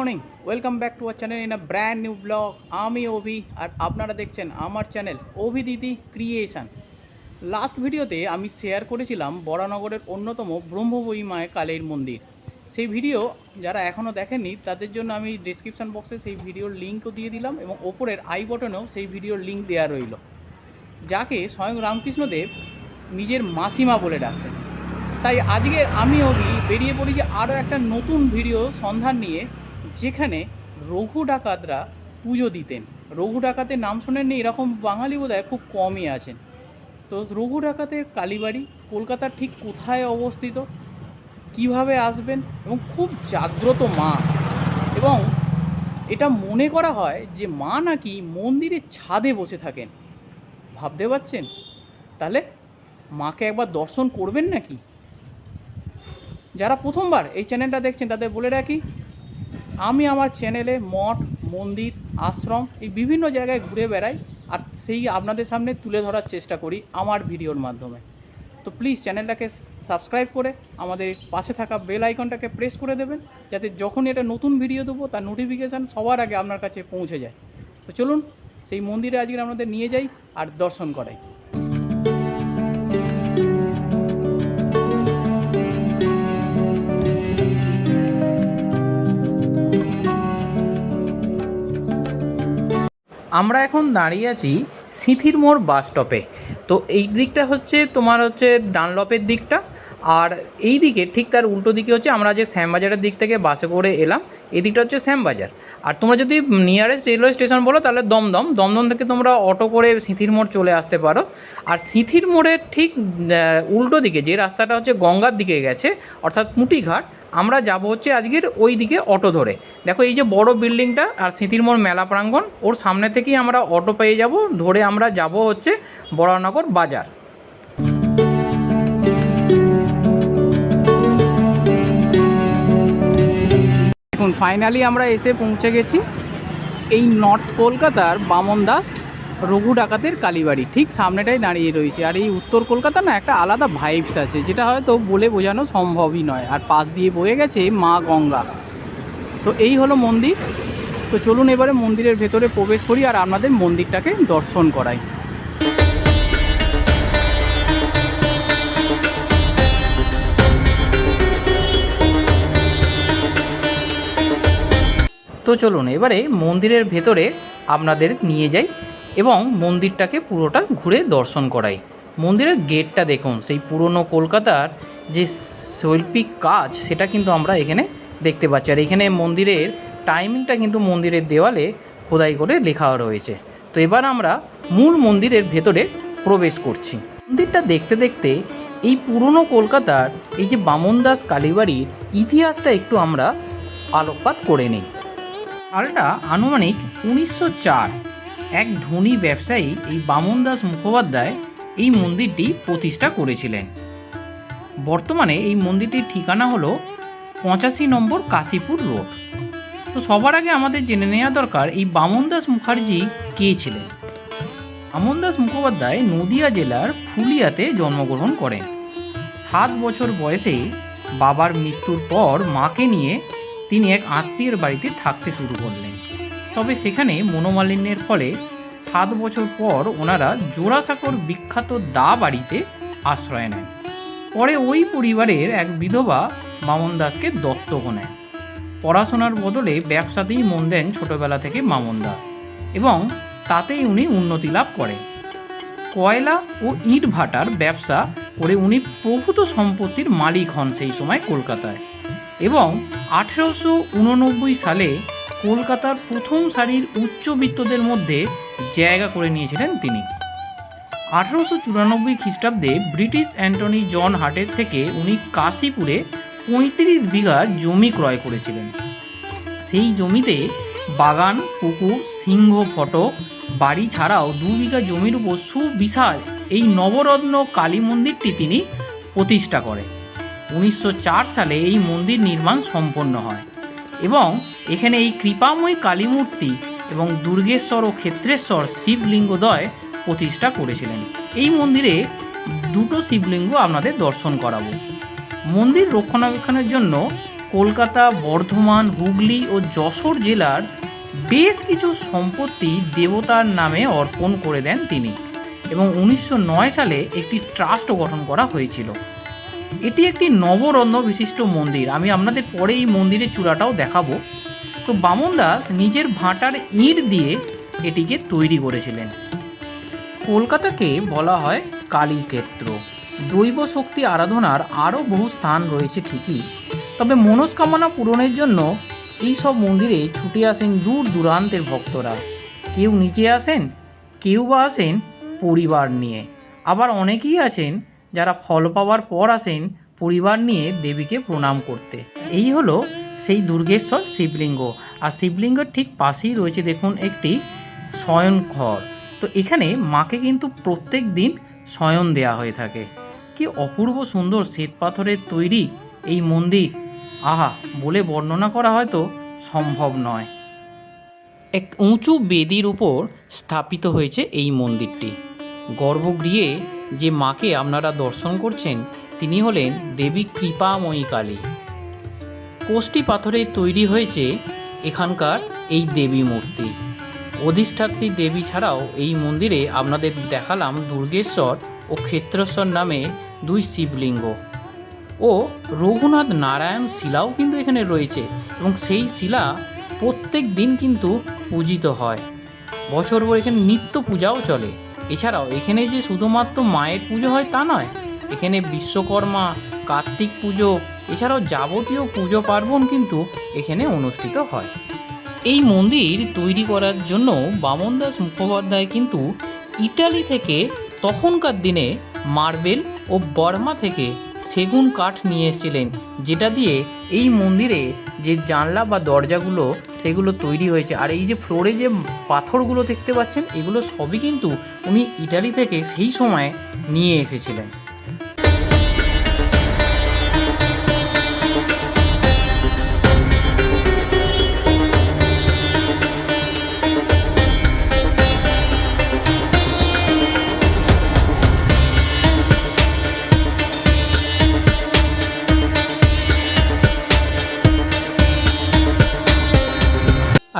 Morning welcome back to our channel in a brand new blog আমি অভি আর আপনারা দেখছেন আমার চ্যানেল অভি দিদি ক্রিয়েশন লাস্ট ভিডিওতে আমি শেয়ার করেছিলাম বরানগরের অন্যতম ব্রহ্মবইমায় কালীর মন্দির। সেই ভিডিও যারা এখনও দেখেননি, তাদের জন্য আমি ডিসক্রিপশন বক্সে সেই ভিডিওর লিঙ্কও দিয়ে দিলাম এবং ওপরের আই বটনেও সেই ভিডিওর লিঙ্ক দেওয়া রইল। যাকে স্বয়ং রামকৃষ্ণদেব নিজের মাসিমা বলে ডাকতেন। তাই আজকের আমি অভি বেরিয়ে পড়েছি আরও একটা নতুন ভিডিও সন্ধান নিয়ে। যেখানে রঘু ডাকাতরা পুজো দিতেন। রঘু ডাকাতের নাম শোনেননি, এরকম বাঙালি বোধহয় খুব কমই আছেন। তো রঘু ডাকাতের কালীবাড়ি কলকাতার ঠিক কোথায় অবস্থিত? কীভাবে আসবেন? এবং খুব জাগ্রত মা। এবং এটা মনে করা হয় যে মা নাকি মন্দিরের ছাদে বসে থাকেন। ভাবতে পারছেন? তাহলে মাকে একবার দর্শন করবেন নাকি? যারা প্রথমবার এই চ্যানেলটা দেখছেন তাদের বলে রাখি আমি আমার চ্যানেলে মঠ, মন্দির, আশ্রম এই বিভিন্ন জায়গায় ঘুরে বেড়াই আর সেই আপনাদের সামনে তুলে ধরার চেষ্টা করি আমার ভিডিওর মাধ্যমে। তো প্লিজ চ্যানেলটাকে সাবস্ক্রাইব করে আমাদের পাশে থাকা বেল আইকনটাকে প্রেস করে দেবেন, যাতে যখন এটা নতুন ভিডিও দেবো তার নোটিফিকেশান সবার আগে আপনার কাছে পৌঁছে যায়। তো চলুন সেই মন্দিরে আজকে আমাদের নিয়ে যাই আর দর্শন করাই। আমরা এখন দাঁড়িয়ে আছি সিঁথির মোড় বাসস্টপে তো এই দিকটা হচ্ছে তোমার হচ্ছে ডানলপের দিকটা। আর এই দিকে ঠিক তার উল্টো দিকে হচ্ছে আমরা যে শ্যামবাজারের দিক থেকে বাসে করে এলাম, এই দিকটা হচ্ছে শ্যামবাজার আর তোমরা যদি নিয়ারেস্ট রেলওয়ে স্টেশন বলো, তাহলে দমদম। দমদম থেকে তোমরা অটো করে সিঁথির মোড় চলে আসতে পারো। আর সিঁথির মোড়ের ঠিক উল্টো দিকে যে রাস্তাটা হচ্ছে গঙ্গার দিকে গেছে, অর্থাৎ মুটিঘাট আমরা যাব হচ্ছে আজকের ওই দিকে অটো ধরে। দেখো এই যে বড় বিল্ডিংটা আর সিঁথির মোড় মেলা প্রাঙ্গণ, ওর সামনে থেকেই আমরা অটো পেয়ে যাব, ধরে আমরা যাব হচ্ছে বড়নগর বাজার। দেখুন ফাইনালি আমরা এসে পৌঁছে গেছি এই নর্থ কলকাতার বামন দাস রঘু ডাকাতের কালীবাড়ি। ঠিক সামনেটাই দাঁড়িয়ে রয়েছে। আর এই উত্তর কলকাতা না একটা আলাদা ভাইবস আছে, যেটা হয়তো বলে বোঝানো সম্ভবই নয়। আর পাশ দিয়ে বয়ে গেছে মা গঙ্গা। তো এই হলো মন্দির। তো চলুন এবারে মন্দিরের ভেতরে প্রবেশ করি আর আপনাদের মন্দিরটাকে দর্শন করাই। তো চলুন এবারে মন্দিরের ভেতরে আপনাদের নিয়ে যাই এবং মন্দিরটাকে পুরোটা ঘুরে দর্শন করাই। মন্দিরের গেটটা দেখুন, সেই পুরনো কলকাতার যে শৈল্পিক কাজ, সেটা কিন্তু আমরা এখানে দেখতে পাচ্ছি। আর এখানে মন্দিরের টাইমিংটা কিন্তু মন্দিরের দেওয়ালে খোদাই করে লেখা রয়েছে। তো এবার আমরা মূল মন্দিরের ভেতরে প্রবেশ করছি। মন্দিরটা দেখতে দেখতে এই পুরনো কলকাতার এই যে বামন দাস কালীবাড়ির ইতিহাসটা একটু আমরা আলোকপাত করে নিই। সালটা আনুমানিক উনিশশো চার। এক ধনী ব্যবসায়ী এই বামন দাস মুখোপাধ্যায় এই মন্দিরটি প্রতিষ্ঠা করেছিলেন। বর্তমানে এই মন্দিরটির ঠিকানা হলো পঁচাশি নম্বর কাশীপুর রোড। তো সবার আগে আমাদের জেনে নেওয়া দরকার, এই বামন দাস মুখার্জি কে ছিলেন? বামন দাস মুখোপাধ্যায় নদিয়া জেলার ফুলিয়াতে জন্মগ্রহণ করেন। সাত বছর বয়সে বাবার মৃত্যুর পর মাকে নিয়ে তিনি এক আত্মীয়ের বাড়িতে থাকতে শুরু করলেন। তবে সেখানে মনোমালিন্যের ফলে সাত বছর পর ওনারা জোড়াসাঁকোর বিখ্যাত দা বাড়িতে আশ্রয় নেন। পরে ওই পরিবারের এক বিধবা মামন দাসকে দত্তক নেন। পড়াশোনার বদলে ব্যবসাতেই মন দেন ছোটবেলা থেকে মামন দাস এবং তাতেই উনি উন্নতি লাভ করেন। কয়লা ও ইট ভাটার ব্যবসা করে উনি প্রভূত সম্পত্তির মালিক হন সেই সময় কলকাতায়। এবং আঠেরোশো উননব্বই সালে কলকাতার প্রথম সারির উচ্চবিত্তদের মধ্যে জায়গা করে নিয়েছিলেন তিনি। আঠেরোশো চুরানব্বই খ্রিস্টাব্দে ব্রিটিশ অ্যান্টনি জন হাটের থেকে উনি কাশীপুরে পঁয়ত্রিশ বিঘা জমি ক্রয় করেছিলেন। সেই জমিতে বাগান, পুকুর, সিংহ ফটক বাড়ি ছাড়াও দু বিঘা জমির উপর সুবিশাল এই নবরত্ন কালী মন্দিরটি তিনি প্রতিষ্ঠা করেন। উনিশশো চার সালে এই মন্দির নির্মাণ সম্পন্ন হয় এবং এখানে এই কৃপাময়ী কালীমূর্তি এবং দুর্গেশ্বর ও ক্ষেত্রেশ্বর শিবলিঙ্গদ্বয় প্রতিষ্ঠা করেছিলেন। এই মন্দিরে দুটো শিবলিঙ্গ আপনাদের দর্শন করাবো। মন্দির রক্ষণাবেক্ষণের জন্য কলকাতা, বর্ধমান, হুগলি ও যশোর জেলার বেশ কিছু সম্পত্তি দেবতার নামে অর্পণ করে দেন তিনি এবং উনিশশো নয় সালে একটি ট্রাস্ট গঠন করা হয়েছিল। এটি একটি নবরত্ন বিশিষ্ট মন্দির। আমি আপনাদের পরে এই মন্দিরের চূড়াটাও দেখাবো। তো বামন দাস নিজের ভাঁটার ইঁট দিয়ে এটিকে তৈরি করেছিলেন। কলকাতাকে বলা হয় কালীক্ষেত্র। দৈব শক্তি আরাধনার আরও বহু স্থান রয়েছে ঠিকই। তবে মনস্কামনা পূরণের জন্য এই সব মন্দিরে ছুটে আসেন দূর দূরান্তের ভক্তরা। কেউ নিচে আসেন, কেউ বা আসেন পরিবার নিয়ে। আবার অনেকেই আছেন যারা ফল পাওয়ার পর আসেন পরিবার নিয়ে দেবীকে প্রণাম করতে। এই হলো সেই দুর্গেশ্বর শিবলিঙ্গ। আর শিবলিঙ্গের ঠিক পাশেই রয়েছে দেখুন একটি শয়ন ঘর। তো এখানে মাকে কিন্তু প্রত্যেক দিন শয়ন দেয়া হয়ে থাকে। কি অপূর্ব সুন্দর শ্বেত পাথরের তৈরি এই মন্দির। আহা, বলে বর্ণনা করা হয়তো সম্ভব নয়। এক উঁচু বেদির উপর স্থাপিত হয়েছে এই মন্দিরটি। গর্ভগৃহে যে মাকে আপনারা দর্শন করছেন, তিনি হলেন দেবী কৃপাময়ী কালী। কোষ্টি পাথরে তৈরি হয়েছে এখানকার এই দেবী মূর্তি। অধিষ্ঠাত্রী দেবী ছাড়াও এই মন্দিরে আপনাদের দেখালাম দুর্গেশ্বর ও ক্ষেত্রেশ্বর নামে দুই শিবলিঙ্গ। ও রঘুনাথ নারায়ণ শিলাও কিন্তু এখানে রয়েছে এবং সেই শিলা প্রত্যেক দিন কিন্তু পূজিত হয়। বছর বছরভর এখানে নিত্য পূজাও চলে। এছাড়াও এখানে যে শুধুমাত্র মায়ের পুজো হয় তা নয়, এখানে বিশ্বকর্মা, কার্তিক পুজো, এছাড়াও যাবতীয় পুজো পার্বণ কিন্তু এখানে অনুষ্ঠিত হয়। এই মন্দির তৈরি করার জন্য বামন দাস মুখোপাধ্যায় কিন্তু ইটালি থেকে তখনকার দিনে মার্বেল ও বর্মা থেকে সেগুন কাঠ নিয়ে এসেছিলেন, যেটা দিয়ে এই মন্দিরে যে জানলা বা দরজাগুলো সেগুলো তৈরি হয়েছে। আর এই যে ফ্লোরে যে পাথরগুলো দেখতে পাচ্ছেন, এগুলো সবই কিন্তু উনি ইটালি থেকে সেই সময়ে নিয়ে এসেছিলেন।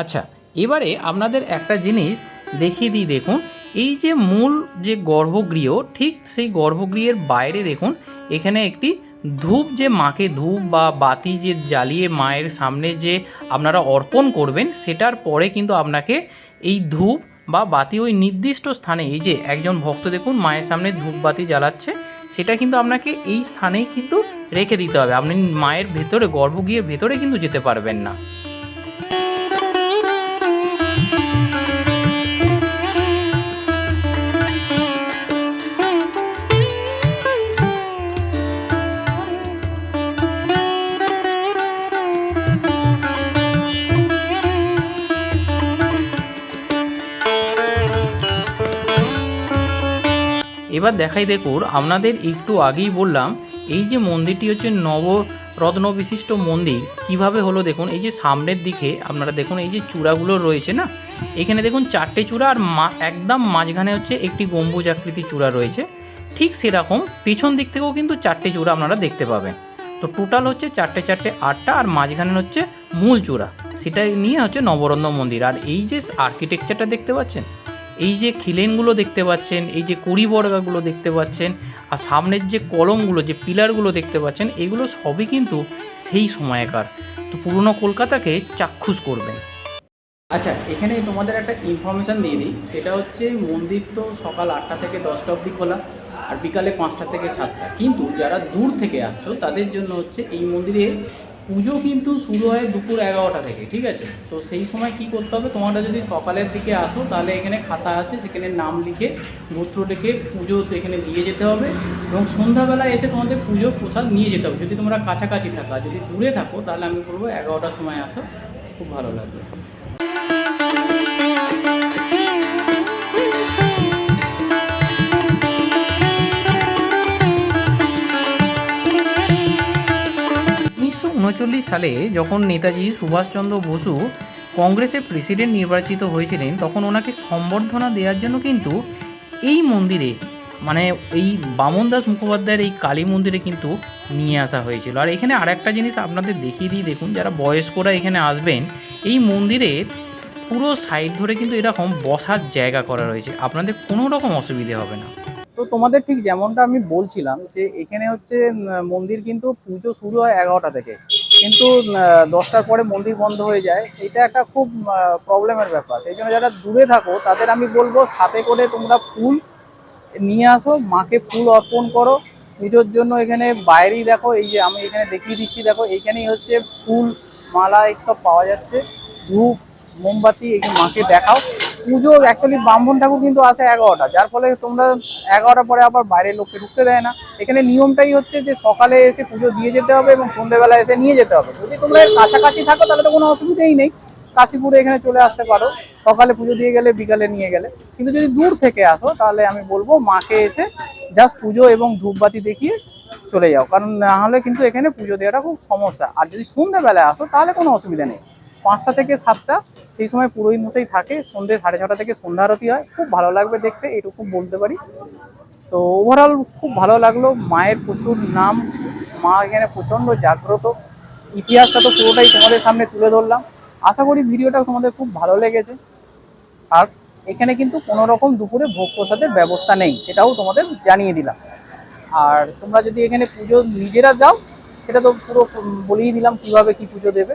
আচ্ছা এবারে আপনাদের একটা জিনিস দেখিয়ে দিই দেখুন। এই যে মূল যে গর্ভগৃহ, ঠিক সেই গর্ভগৃহের বাইরে দেখুন, এখানে একটি ধূপ যে মাকে ধূপ বা বাতি যে জ্বালিয়ে মায়ের সামনে যে আপনারা অর্পণ করবেন, সেটার পরে কিন্তু আপনাকে এই ধূপ বা বাতি ওই নির্দিষ্ট স্থানে, এই যে একজন ভক্ত দেখুন মায়ের সামনে ধূপ বাতি জ্বালাচ্ছে, সেটা কিন্তু আপনাকে এই স্থানেই কিন্তু রেখে দিতে হবে। আপনি মায়ের ভেতরে, গর্ভগৃহের ভেতরে কিন্তু যেতে পারবেন না। এবার দেখাই দেখুন, আপনাদের একটু আগেই বললাম, এই যে মন্দিরটি হচ্ছে নবরত্ন বিশিষ্ট মন্দির, কীভাবে হলো দেখুন, এই যে সামনের দিকে আপনারা দেখুন, এই যে চূড়াগুলো রয়েছে না, এখানে দেখুন চারটে চূড়া আর মা, একদম মাঝখানে হচ্ছে একটি গম্বুজ আকৃতি চূড়া রয়েছে, ঠিক সেরকম পিছন দিক থেকেও কিন্তু চারটে চূড়া আপনারা দেখতে পাবেন, তো টোটাল হচ্ছে চারটে চারটে আটটা আর মাঝখানে হচ্ছে মূল চূড়া সেটা নিয়ে হচ্ছে নবরত্ন মন্দির, আর এই যে আর্কিটেকচারটা দেখতে পাচ্ছেন এই যে খিলেনগুলো দেখতে পাচ্ছেন, এই যে কুড়ি বর্গাগুলো দেখতে পাচ্ছেন, আর সামনের যে কলমগুলো, যে পিলারগুলো দেখতে পাচ্ছেন, এগুলো সবই কিন্তু সেই সময়কার। তো পুরনো কলকাতাকে চাক্ষুষ করবেন। আচ্ছা এখানে তোমাদের একটা ইনফরমেশান দিয়ে দিই। সেটা হচ্ছে মন্দির তো সকাল আটটা থেকে দশটা অবধি খোলা, আর বিকালে পাঁচটা থেকে সাতটা। কিন্তু যারা দূর থেকে আসছো, তাদের জন্য হচ্ছে এই মন্দিরে পুজো কিন্তু শুরু হয় দুপুর এগারোটা থেকে, ঠিক আছে? তো সেই সময় কি করতে হবে? তোমরা যদি সকালের দিকে আসো, তাহলে এখানে খাতা আছে, সেখানে নাম লিখে, গোত্র লিখে পুজো এখানে দিয়ে যেতে হবে। এবং সন্ধ্যাবেলায় এসে তোমাদের পুজো প্রসাদ নিয়ে যেতে হবে। যদি তোমরা কাছাকাছি থাকা, যদি দূরে থাকো, তাহলে আমি বলব এগারোটার সময় আসো, খুব ভালো লাগবে। সালে যখন নেতাজি সুভাষচন্দ্র বসু কংগ্রেসের প্রেসিডেন্ট নির্বাচিত হয়েছিলেন, তখন ওনাকে সম্বর্ধনা দেওয়ার জন্য কিন্তু এই মন্দিরে মানে এই বামন দাস মুখোপাধ্যায়ের এই কালী মন্দিরে কিন্তু নিয়ে আসা হয়েছিল। আর এখানে আরেকটা জিনিস আপনাদের দেখিয়ে দিই, দেখুন, যারা বয়স্করা এখানে আসবেন, এই মন্দিরের পুরো সাইড ধরে কিন্তু এরকম বসার জায়গা করা রয়েছে। আপনাদের কোনো রকম অসুবিধে হবে না। তো তোমাদের ঠিক যেমনটা আমি বলছিলাম যে এখানে হচ্ছে মন্দির কিন্তু পুজো শুরু হয় এগারোটা থেকে। কিন্তু দশটার পরে মন্দির বন্ধ হয়ে যায়। এটা একটা খুব প্রবলেমের ব্যাপার। সেই জন্য যারা দূরে থাকো, তাদের আমি বলব সাথে করে তোমরা ফুল নিয়ে আসো, মাকে ফুল অর্পণ করো। পুজোর জন্য এখানে বাইরেই দেখো, এই যে আমি এখানে দেখিয়ে দিচ্ছি, দেখো এইখানেই হচ্ছে ফুল, মালা, এইসব পাওয়া যাচ্ছে। ধূপ, মোমবাতি এখানে মাকে দেখাও। পুজো অ্যাকচুয়ালি ব্রাহ্মণ ঠাকুর কিন্তু আসে এগারোটা, যার ফলে তোমরা এগারোটার পরে আবার বাইরের লোককে ঢুকতে দেয় না। এখানে নিয়মটাই হচ্ছে যে সকালে এসে পুজো দিয়ে যেতে হবে এবং সন্ধ্যেবেলা এসে নিয়ে যেতে হবে। যদি তোমরা কাছাকাছি থাকো তাহলে তো কোনো অসুবিধেই নেই। কাশীপুরে এখানে চলে আসতে পারো। সকালে পুজো দিয়ে গেলে, বিকালে নিয়ে গেলে। কিন্তু যদি দূর থেকে আসো তাহলে আমি বলব মাকে এসে জাস্ট পুজো এবং ধূপবাতি দেখিয়ে চলে যাও। কারণ না হলে কিন্তু এখানে পুজো দেওয়াটা খুব সমস্যা। আর যদি সন্ধ্যেবেলায় আসো তাহলে কোনো অসুবিধা নেই। পাঁচটা থেকে সাতটা, সেই সময় পুরোহিত মশাই থাকে, সন্ধ্যে সাড়ে ছটা থেকে সন্ধ্যা আরতি হয়। খুব ভালো লাগবে দেখতে, এটুকু বলতে পারি। তো ওভারঅল খুব ভালো লাগল, মায়ের প্রচুর নাম, মা এখানে প্রচণ্ড জাগ্রত। ইতিহাসটা তো পুরোটাই তোমাদের সামনে তুলে ধরলাম। আশা করি ভিডিওটা তোমাদের খুব ভালো লেগেছে। আর এখানে কিন্তু কোনো রকম দুপুরে ভোগ প্রসাদের ব্যবস্থা নেই, সেটাও তোমাদের জানিয়ে দিলাম। আর তোমরা যদি এখানে পুজো নিজেরা যাও, সেটা তো পুরো বলিয়ে দিলাম কীভাবে কি পুজো দেবে।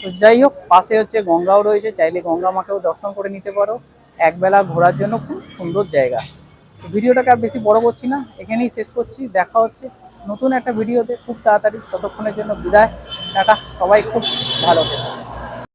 তো যাই হোক, পাশে হচ্ছে গঙ্গাও রয়েছে, চাইলে গঙ্গা মাকেও দর্শন করে নিতে পারো। একবেলা ঘোরার জন্য খুব সুন্দর জায়গা। ভিডিওটাকে আর বেশি বড় করছি না, এখানেই শেষ করছি। দেখা হচ্ছে নতুন একটা ভিডিওতে। খুব তাড়াতাড়ি ততক্ষণের জন্য বিদায়। টাটা, সবাই খুব ভালো